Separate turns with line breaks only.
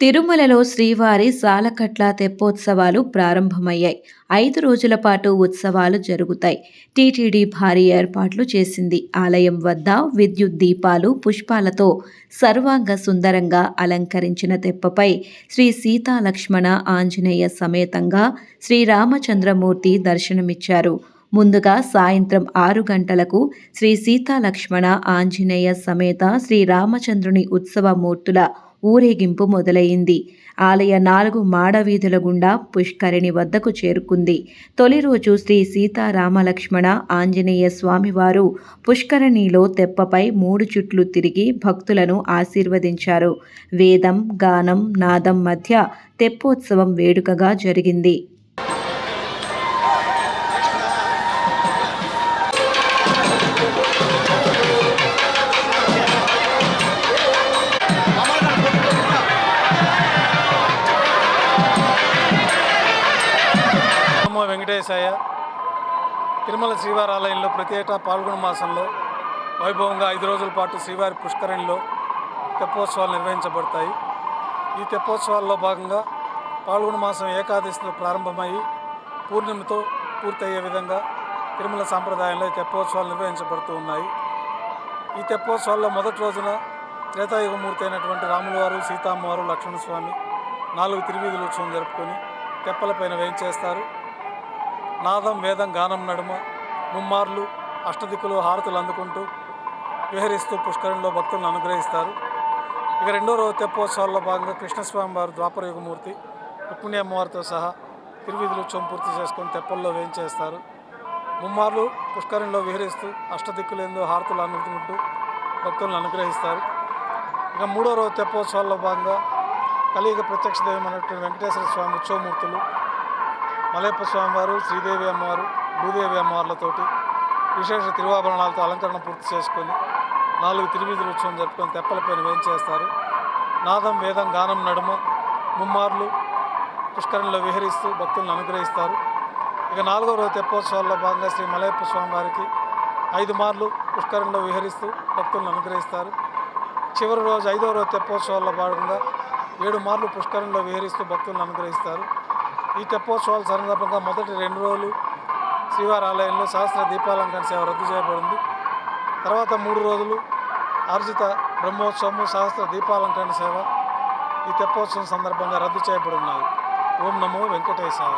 తిరుమలలో శ్రీవారి సాలకట్ల తెప్పోత్సవాలు ప్రారంభమయ్యాయి. ఐదు రోజుల పాటు ఉత్సవాలు జరుగుతాయి. టీటీడీ భారీ ఏర్పాట్లు చేసింది. ఆలయం వద్ద విద్యుత్ దీపాలు పుష్పాలతో సర్వాంగ సుందరంగా అలంకరించిన తెప్పపై శ్రీ సీతా లక్ష్మణ ఆంజనేయ సమేతంగా శ్రీరామచంద్రమూర్తి దర్శనమిచ్చారు. ముందుగా సాయంత్రం ఆరు గంటలకు శ్రీ సీతాలక్ష్మణ ఆంజనేయ సమేత శ్రీరామచంద్రుని ఉత్సవ మూర్తుల ఊరేగింపు మొదలైంది. ఆలయ నాలుగు మాడవీధుల గుండా పుష్కరిణి వద్దకు చేరుకుంది. తొలి రోజు శ్రీ సీతారామలక్ష్మణ ఆంజనేయ స్వామివారు పుష్కరిణిలో తెప్పపై మూడు చుట్లు తిరిగి భక్తులను ఆశీర్వదించారు. వేదం గానం నాదం మధ్య తెప్పోత్సవం వేడుకగా జరిగింది.
నమో వెంకటేశాయ తిరుమల శ్రీవారి ఆలయంలో ప్రతి ఏటా పాల్గొన మాసంలో వైభవంగా ఐదు రోజుల పాటు శ్రీవారి పుష్కరిణిలో తెప్పోత్సవాలు నిర్వహించబడతాయి. ఈ తెప్పోత్సవాల్లో భాగంగా పాల్గొన మాసం ఏకాదశితో ప్రారంభమయ్యి పూర్ణిమతో పూర్తయ్యే విధంగా తిరుమల సాంప్రదాయంలో తెప్పోత్సవాలు నిర్వహించబడుతూ ఉన్నాయి. ఈ తెప్పోత్సవాల్లో మొదటి రోజున త్రేతాయుగమూర్తి అయినటువంటి రాములవారు సీతామ్మవారు లక్ష్మణస్వామి నాలుగు తిరువీధుల ఉత్సవం జరుపుకొని తెప్పలపైన వేయించేస్తారు. నాదం వేదం గానం నడుమ ముమ్మార్లు అష్టదిక్కులు హారతులు అందుకుంటూ విహరిస్తూ పుష్కరంలో భక్తులను అనుగ్రహిస్తారు. ఇక రెండో రోజు తెప్పోత్సవాల్లో భాగంగా కృష్ణస్వామి వారు ద్వాపరయుగమూర్తి రుక్మిణి అమ్మవారితో సహా తిరువిధులు ఉత్సవం పూర్తి చేసుకొని తెప్పల్లో వేయించేస్తారు. ముమ్మార్లు పుష్కరంలో విహరిస్తూ అష్టదిక్కులేందు హారతులు అందుకుంటూ భక్తులను అనుగ్రహిస్తారు. ఇక మూడో రోజు తెప్పోత్సవాల్లో భాగంగా కలియుగ ప్రత్యక్ష దైవం అనేటువంటి వెంకటేశ్వర స్వామి ఉత్సవమూర్తులు మలయప్ప స్వామివారు శ్రీదేవి అమ్మవారు భూదేవి అమ్మవార్లతోటి విశేష తిరువాభరణాలతో అలంకరణ పూర్తి చేసుకొని నాలుగు తిరువీధుల ఉత్సవం జరుపుకొని తెప్పలపైన వేయించేస్తారు నాదం వేదం గానం నడుమ ముమ్మార్లు పుష్కరంలో విహరిస్తూ భక్తులను అనుగ్రహిస్తారు. ఇక నాలుగో రోజు తెప్పోత్సవాల్లో భాగంగా శ్రీ మలయప్ప స్వామివారికి ఐదు మార్లు పుష్కరంలో విహరిస్తూ భక్తులను అనుగ్రహిస్తారు. చివరి రోజు ఐదో రోజు తెప్పోత్సవాల్లో భాగంగా ఏడు మార్లు పుష్కరంలో విహరిస్తూ భక్తులను అనుగ్రహిస్తారు. ఈ తెప్పోత్సవాల సందర్భంగా మొదటి రెండు రోజులు శ్రీవారి ఆలయంలో శాస్త్ర దీపాలంకరణ సేవ రద్దు చేయబడింది. తర్వాత మూడు రోజులు ఆర్జిత బ్రహ్మోత్సవము శాస్త్ర దీపాలంకరణ సేవ ఈ తెప్పోత్సవం సందర్భంగా రద్దు చేయబడి ఉన్నాయి ఓం నమో వెంకటేశాయ.